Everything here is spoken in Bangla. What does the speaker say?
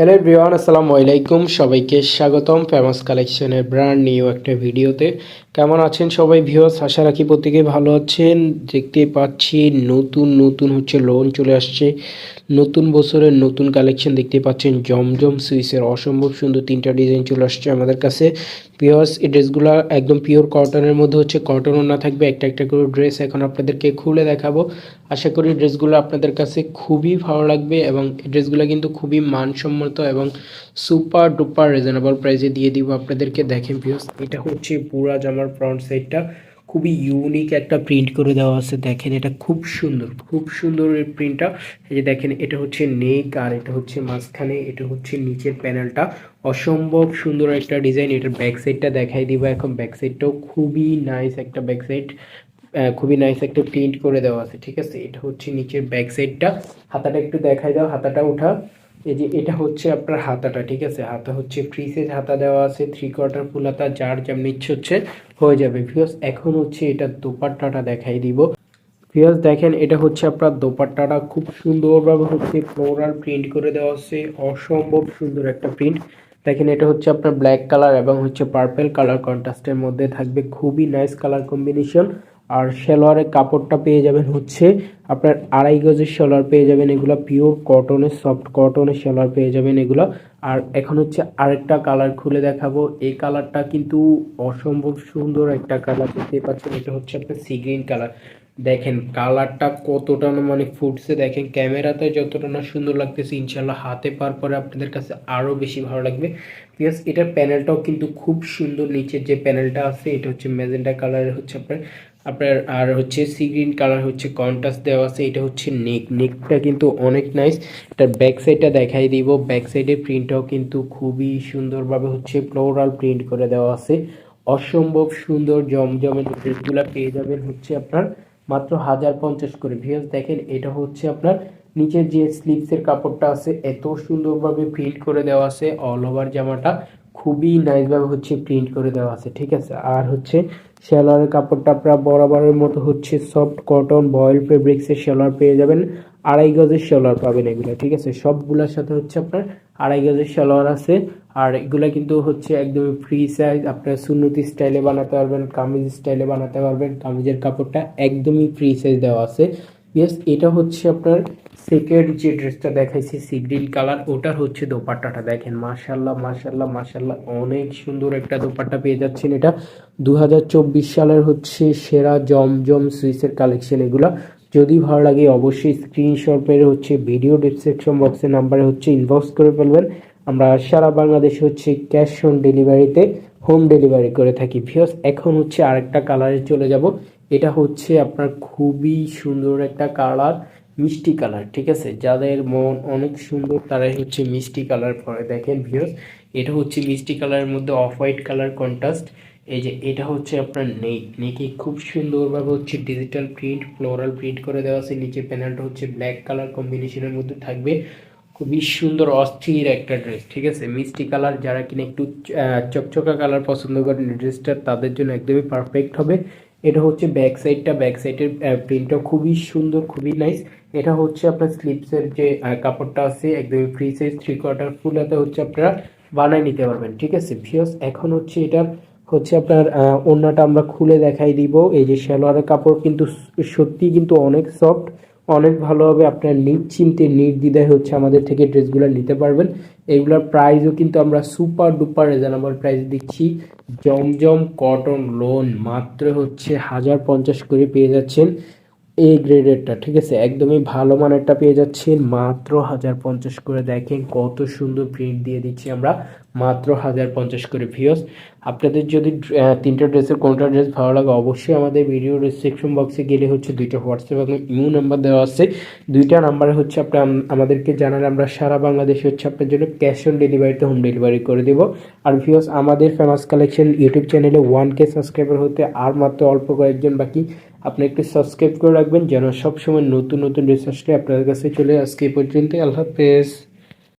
হ্যালো এভরিওয়ান আসসালামু আলাইকুম সবাইকে স্বাগতম। ফেমাস কালেকশনের ব্র্যান্ড নিউ একটা ভিডিওতে কেমন আছেন সবাই ভিউয়ার্স আশা রাখি প্রত্যেকে ভালো আছেন। দেখতে পাচ্ছি নতুন নতুন হচ্ছে লোন চলে আসছে। নতুন বছরের নতুন কালেকশন দেখতে পাচ্ছেন। জমজম সুইসের অসম্ভব সুন্দর তিনটা ডিজাইন চলে আসছে আমাদের কাছে। ভিউয়ার্স এই ড্রেসগুলো একদম পিওর কটনের মধ্যে হচ্ছে। কটনও না থাকবে, একটা একটা করে ড্রেস এখন আপনাদেরকে খুলে দেখাবো। আশা করি ড্রেসগুলো আপনাদের কাছে খুবই ভালো লাগবে এবং এই ড্রেসগুলো কিন্তু খুবই মানসম্মত এবং সুপার ডুপার রিজনেবল প্রাইসে দিয়ে দিব আপনাদেরকে। দেখেন ভিউস এটা হচ্ছে পুরা জামার ফ্রন্ট সাইডটা খুবই ইউনিক একটা প্রিন্ট করে দেওয়া আছে। দেখেন এটা খুব সুন্দর খুব সুন্দর এই প্রিন্টটা এই যে দেখেন, এটা হচ্ছে নেক আর এটা হচ্ছে মাঝখানে, এটা হচ্ছে নিচের প্যানেলটা অসম্ভব সুন্দর একটা ডিজাইন এটার ব্যাক সাইডটা দেখাই দিব এখন। ব্যাক সাইডটাও খুবই নাইস একটা ব্যাক সাইড খুবই নাইস একটা প্রিন্ট করে দেওয়া আছে, ঠিক আছে? এটা হচ্ছে নিচের ব্যাক সাইডটা হাতাটা একটু দেখাই দাও, হাতাটা উঠা। এই যে এটা হচ্ছে আপনার হাতাটা, ঠিক আছে? হাতা হচ্ছে ফ্রি সাইজ হাতা দেওয়া আছে থ্রি কোয়ার্টার ফুল হাতা, যার যেমন ইচ্ছে হচ্ছে হয়ে যাবে। ভিউস এখন হচ্ছে এটা দোপাট্টাটা দেখাই দিব। ভিউস দেখেন, এটা হচ্ছে আপনার দোপাট্টাটা। খুব সুন্দরভাবে হচ্ছে ফ্লোরাল প্রিন্ট করে দেওয়া আছে। অসম্ভব সুন্দর একটা প্রিন্ট দেখেন, এটা হচ্ছে আপনার ব্ল্যাক কালার এবং হচ্ছে পার্পেল কালার কন্ট্রাস্টের মধ্যে থাকবে। খুবই নাইস কালার কম্বিনেশন আর সেলোয়ারের কাপড়টা পেয়ে যাবেন হচ্ছে আপনার আড়াই গজের সেলোয়ার পেয়ে যাবেন, এগুলো পিওর কটনের সফট কটনের সেলোয়ার পেয়ে যাবেন এগুলো। আর এখন হচ্ছে আরেকটা কালার খুলে দেখাবো। এই কালারটা কিন্তু অসম্ভব সুন্দর একটা কালার দেখতে পাচ্ছেন? এটা হচ্ছে আপনার সি গ্রিন কালার দেখেন কালারটা কতটা না মানে ফুটছে। দেখেন, ক্যামেরাতে যতটা না সুন্দর লাগতেছে ইনশাল্লাহ হাতে পার পরে আপনাদের কাছে আরও বেশি ভালো লাগবে। প্লাস এটার প্যানেলটাও কিন্তু খুব সুন্দর, নিচের যে প্যানেলটা আছে, এটা হচ্ছে ম্যাজেন্টা কালারের হচ্ছে আপনার আপনার আর হচ্ছে সি গ্রিন কালার হচ্ছে কন্ট্রাস্ট দেওয়া আছে, এটা হচ্ছে নেক নেকটা কিন্তু অনেক নাইস এটার ব্যাক সাইডটা দেখাই দিব। ব্যাক সাইডের প্রিন্টটাও কিন্তু খুবই সুন্দরভাবে হচ্ছে ফ্লোরাল প্রিন্ট করে দেওয়া আছে। অসম্ভব সুন্দর জমজমের ড্রেসগুলো পেয়ে যাবেন হচ্ছে আপনার মাত্র হাজার পঞ্চাশ করে। ভিউজ দেখেন, এটা হচ্ছে আপনার নিচের যে স্লিপসের কাপড়টা আছে, এত সুন্দরভাবে প্রিন্ট করে দেওয়া আছে অল ওভার জামাটা। খুবই নাইসভাবে হচ্ছে প্রিন্ট করে দেওয়া আছে, ঠিক আছে? আর হচ্ছে সেলারের কাপড়টা আপনারা বরাবরের মতো হচ্ছে সফট কটন বয়েল ফেব্রিক্সের সেলার পেয়ে যাবেন। আড়াই গজের সেলার পাবেন এগুলো, ঠিক আছে? সবগুলোর সাথে হচ্ছে আপনার আড়াই গজের সেলার আছে। আর এগুলো কিন্তু হচ্ছে একদম ফ্রি সাইজ আপনার সুন্নতি স্টাইলে বানাতে পারবেন, কামিজ স্টাইলে বানাতে পারবেন। কামিজের কাপড়টা একদমই ফ্রি সাইজ দেওয়া আছে। ইয়েস এটা হচ্ছে আপনার সেকেন্ড যে ড্রেসটা দেখাইছি সি কালার, ওটার হচ্ছে দোপাট্টাটা। দেখেন মাশাল্লাহ মাশাল্লাহ মাশাল্লাহ অনেক সুন্দর একটা দোপাট্টা পেয়ে যাচ্ছেন এটা। দু হাজার চব্বিশ সালের হচ্ছে সেরা জমজম সুইসের কালেকশন এগুলা। যদি ভালো লাগে অবশ্যই স্ক্রিনশট মেরে হচ্ছে ভিডিও ডিসক্রিপশন বক্সের নাম্বারে হচ্ছে ইনবক্স করে ফেলবেন। আমরা সারা বাংলাদেশে হচ্ছে ক্যাশ অন ডেলিভারিতে হোম ডেলিভারি করে থাকি। ভিউস এখন হচ্ছে আরেকটা কালারে চলে যাব। এটা হচ্ছে আপনার খুবই সুন্দর একটা কালার মিষ্টি কালার, ঠিক আছে? যাদের মন অনেক সুন্দর, তারাই হচ্ছে মিষ্টি কালার পরে। দেখেন ভিউস এটা হচ্ছে মিষ্টি কালারের মধ্যে অফ হোয়াইট কালার কন্ট্রাস্ট এই যে এটা হচ্ছে আপনার নেক। নেকে খুব সুন্দরভাবে হচ্ছে ডিজিটাল প্রিন্ট ফ্লোরাল প্রিন্ট করে দেওয়া আছে। নিচে প্যানেলটা হচ্ছে ব্ল্যাক কালার কম্বিনেশনের মধ্যে থাকবে। খুবই সুন্দর, অস্থির একটা ড্রেস ঠিক আছে? মিষ্টি কালার, যারা কিনা একটু চকচকা কালার পছন্দ করেন ড্রেসটা তাদের জন্য একদমই পারফেক্ট হবে। এটা হচ্ছে ব্যাক সাইডটা ব্যাক সাইডের প্রিন্টটা খুবই সুন্দর, খুবই নাইস এটা হচ্ছে আপনার স্লিপসের যে কাপড়টা আছে, একদম free size three quarter full হাতে হচ্ছে আপনারা বানায় নিতে পারবেন, ঠিক আছে? ভিওস এখন হচ্ছে এটা হচ্ছে আপনার ওড়নাটা আমরা খুলে দেখাই দিব। এই যে সালোয়ারের কাপড় কিন্তু সত্যি কিন্তু অনেক সফট অনেক ভালো হবে। আপনার নিশ্চিন্তে নির্দ্বিধায় হচ্ছে আমাদের থেকে ড্রেসগুলো নিতে পারবেন। এগুলোর প্রাইসও কিন্তু আমরা সুপার ডুপার রিজনেবল প্রাইস দিচ্ছি। জমজম কটন লোন মাত্র হচ্ছে হাজার পঞ্চাশ করে পেয়ে যাচ্ছেন এই গ্রেডেরটা ঠিক আছে? একদমই ভালো মানেরটা পেয়ে যাচ্ছেন। মাত্র হাজার পঞ্চাশ করে দেখেন কত সুন্দর প্রিন্ট দিয়ে দিচ্ছি আমরা। মাত্র হাজার পঞ্চাশ করে ভিওস আপনাদের যদি তিনটা ড্রেসের কোনটা ড্রেস ভালো লাগে, অবশ্যই আমাদের ভিডিও ডিসক্রিপশন বক্সে গেলে হচ্ছে দুইটা হোয়াটসঅ্যাপ এবং ইউ নাম্বার দেওয়া আছে। দুইটা নাম্বারে হচ্ছে আপনি আম- আমাদেরকে জানালে আমরা সারা বাংলাদেশে হচ্ছে আপনার জন্য ক্যাশ অন ডেলিভারিতে হোম ডেলিভারি করে দেবো। আর ভিওস আমাদের ফেমাস কালেকশন ইউটিউব চ্যানেলে ওয়ান কে সাবস্ক্রাইবার হতে আর মাত্র অল্প কয়েকজন বাকি, আপনি একটু সাবস্ক্রাইব করে রাখবেন যেন সবসময় নতুন নতুন আসলে আপনাদের কাছে চলে আজকে পর্যন্ত আল্লাহ হাফেজ।